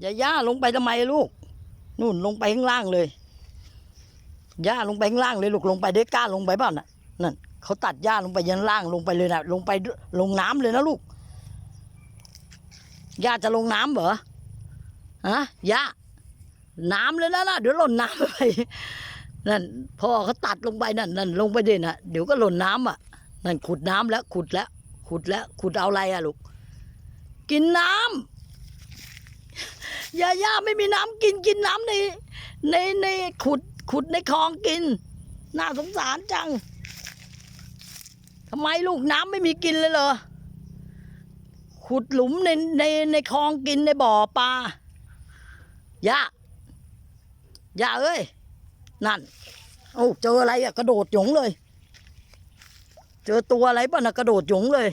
อย่าย่าลงไปทำไมลูก นู่นลงไปข้างล่างเลยย่าลงไปข้างล่างเลยลูกลงไปได้กล้าลงไปเปล่านน่ะนั่นเขาตัดหญ้าลงไปยันล่างลงไปเลยนะลงไปลงน้ำเลยนะลูกย่าจะลงน้ำเหรอฮะย่าน้ำเลยนะนะเดี๋ยวหล่นน้ำไปนั่นพ่อเขาตัดลงไปนั่นนั่นลงไปเดินะเดี๋ยวก็หล่นน้ำอะนั่นขุดน้ำแล้ว ขุดแล้ว ขุดแล้ว ขุดเอาอะไรอะลูก กินน้ำ ย่าย่าไม่มีน้ำกินกินน้ำในในในขุดขุดในคลองกิน น่าสงสารจังทำไมลูกน้ำไม่มีกินเลยเหรอขุดหลุมในในในคลองกินในบ่อปลาย่าย่าเอ้ย นั่น โอ้เจออะไรอะกระโดดหยงเลย เจอตัวอะไรป่ะนะกระโดดหยงเลย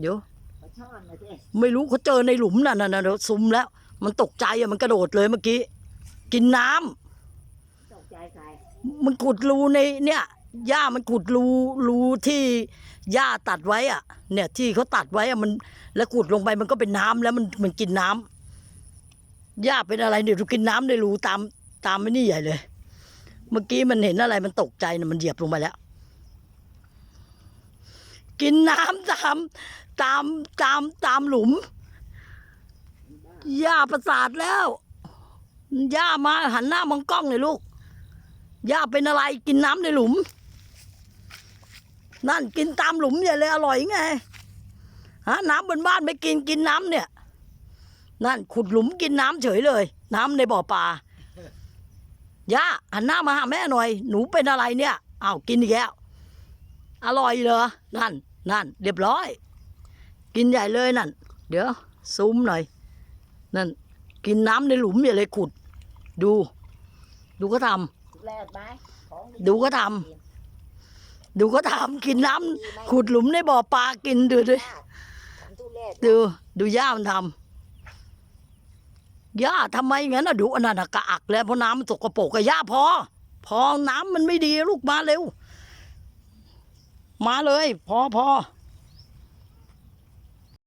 เดี๋ยว ไม่รู้เขาเจอในหลุมน่ะน่ะน่ะเดี๋ยวซุมแล้ว มันตกใจอะมันกระโดดเลยเมื่อกี้ กินน้ำตกใจใครมันขุดรูในเนี่ยหญ้ามันขุดรูรูที่หญ้าตัดไว้อะเนี่ย ที่เขาตัดไว้อะมันแล้วขุดลงไปมันก็เป็นน้ำแล้วมันมันกินน้ำหญ้าเป็นอะไรเนี่ยดูกินน้ำในรูตามตามไม่นี่ใหญ่เลย เมื่อกี้มันเห็นอะไรมันตกใจนะมันเหยียบลงไปแล้ว กินน้ำตามตามตามตามหลุม หญ้าประสาทแล้วหญ้ามาหันหน้ามองกล้องเลยลูก ย่าเป็นอะไรกินน้ำในหลุม นั่นกินตามหลุมใหญ่เลยอร่อยไงฮะน้ำบนบ้านไม่กินกินน้ำเนี่ย นั่นขุดหลุมกินน้ำเฉยเลย น้ำในบ่อปลาย่าหันหน้ามาหาแม่หน่อย หนูเป็นอะไรเนี่ยอ้าวกินอีกแล้วอร่อยเหรอ นั่น นั่น เรียบร้อย กินใหญ่เลยนั่น เดี๋ยว ซูมหน่อย นั่น กินน้ำในหลุมใหญ่เลยขุด ดู ดูก็ทำแรกไหมของดูก็ทำดูก็ทำกินน้ำขุดหลุมในบ่อปลากินดูดิทำทุเรศดูดูย่ามันทำย่าทำไมงั้นน่ะดูอันนั้นน่ะกระอักแล้วเพราะน้ำมันสกปรกกับย่าพอ พอน้ำมันไม่ดีลูกมาเร็ว มาเลย พอพอ